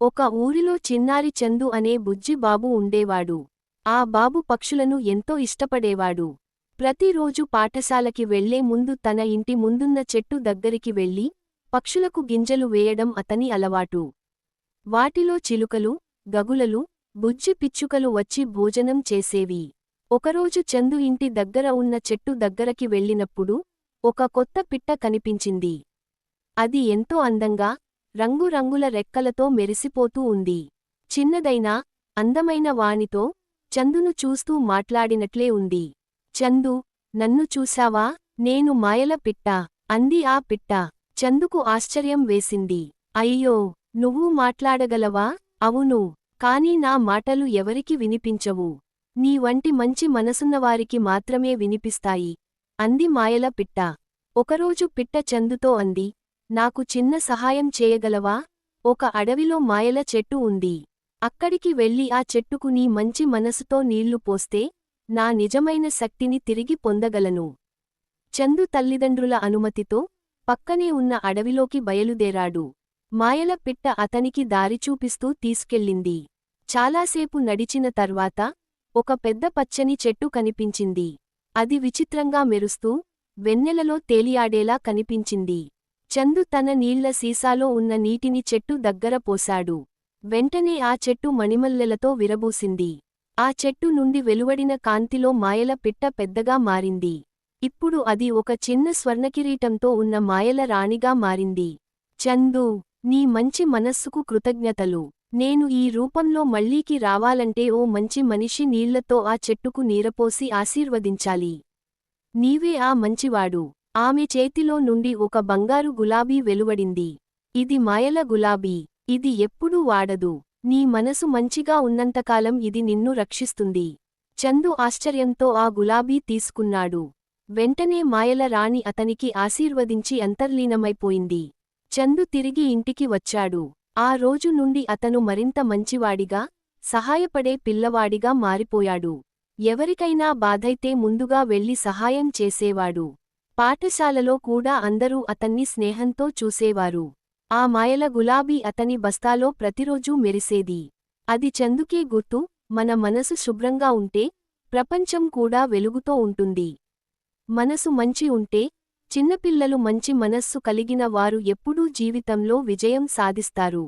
ఒక ఊరిలో చిన్నారి చందు అనే బుజ్జి బాబు ఉండేవాడు. ఆ బాబు పక్షులను ఎంతో ఇష్టపడేవాడు. ప్రతిరోజు పాఠశాలకి వెళ్ళే ముందు తన ఇంటి ముందున్న చెట్టు దగ్గరికి వెళ్ళి పక్షులకు గింజలు వేయడం అతని అలవాటు. వాటిలో చిలుకలు గగులలు బుజ్జి పిచ్చుకలు వచ్చి భోజనం చేసేవి. ఒకరోజు చందు ఇంటి దగ్గర ఉన్న చెట్టు దగ్గరకి వెళ్ళినప్పుడు ఒక కొత్త పిట్ట కనిపించింది. అది ఎంతో అందంగా రంగురంగుల రెక్కలతో మెరిసిపోతూ ఉంది. చిన్నదైనా అందమైన వానితో చందును చూస్తూ మాట్లాడినట్లే ఉంది. చందు నన్ను చూశావా? నేను మాయల పిట్ట అంది ఆ పిట్ట. చందుకు ఆశ్చర్యం వేసింది. అయ్యో నువ్వు మాట్లాడగలవా? అవును కాని నా మాటలు ఎవరికి వినిపించవు. నీ వంటి మంచి మనసున్నవారికి మాత్రమే వినిపిస్తాయి అంది మాయల పిట్ట. ఒకరోజు పిట్ట చందుతో అంది. నాకు చిన్న సహాయం చేయగలవా? ఒక అడవిలో మాయల చెట్టు ఉంది. అక్కడికి వెళ్ళి ఆ చెట్టుకు నీ మంచి మనసుతో నీళ్ళు పోస్తే నా నిజమైన శక్తిని తిరిగి పొందగలను. చందు తల్లిదండ్రుల అనుమతితో పక్కనే ఉన్న అడవిలోకి బయలుదేరాడు. మాయల పిట్ట అతనికి దారి చూపిస్తూ తీసుకెళ్ళింది. చాలాసేపు నడిచిన తర్వాత ఒక పెద్ద పచ్చని చెట్టు కనిపించింది. అది విచిత్రంగా మెరుస్తూ వెన్నెలలో తేలియాడేలా కనిపించింది. చందు తన నీళ్ళ సీసాలో ఉన్న నీటిని చెట్టు దగ్గర పోశాడు. వెంటనే ఆ చెట్టు మణిమల్లెలతో విరబూసింది. ఆ చెట్టు నుండి వెలువడిన కాంతిలో మాయల పిట్ట పెద్దగా మారింది. ఇప్పుడు అది ఒక చిన్న స్వర్ణకిరీటంతో ఉన్న మాయల రాణిగా మారింది. చందు నీ మంచి మనస్సుకు కృతజ్ఞతలు. నేను ఈ రూపంలో మళ్ళీకి రావాలంటే ఓ మంచి మనిషి నీళ్ళతో ఆ చెట్టుకు నీరపోసి ఆశీర్వదించాలి. నీవే ఆ మంచివాడు. ఆమె చేతిలో నుండి ఒక బంగారు గులాబీ వెలువడింది. ఇది మాయల గులాబీ. ఇది ఎప్పుడూ వాడదు. నీ మనసు మంచిగా ఉన్నంతకాలం ఇది నిన్ను రక్షిస్తుంది. చందు ఆశ్చర్యంతో ఆ గులాబీ తీసుకున్నాడు. వెంటనే మాయల రాణి అతనికి ఆశీర్వదించి అంతర్లీనమైపోయింది. చందు తిరిగి ఇంటికి వచ్చాడు. ఆ రోజు నుండి అతను మరింత మంచివాడిగా సహాయపడే పిల్లవాడిగా మారిపోయాడు. ఎవరికైనా బాధైతే ముందుగా వెళ్ళి సహాయం చేసేవాడు. పాఠశాలలో కూడా అందరూ అతన్ని స్నేహంతో చూసేవారు. ఆ మాయల గులాబీ అతని బస్తాలో ప్రతిరోజూ మెరిసేది. అది చందుకే గుర్తు మన మనసు శుభ్రంగా ఉంటే ప్రపంచం కూడా వెలుగుతో ఉంటుంది. మనసు మంచి ఉంటే చిన్నపిల్లలు మంచి మనస్సు కలిగిన వారు ఎప్పుడూ జీవితంలో విజయం సాధిస్తారు.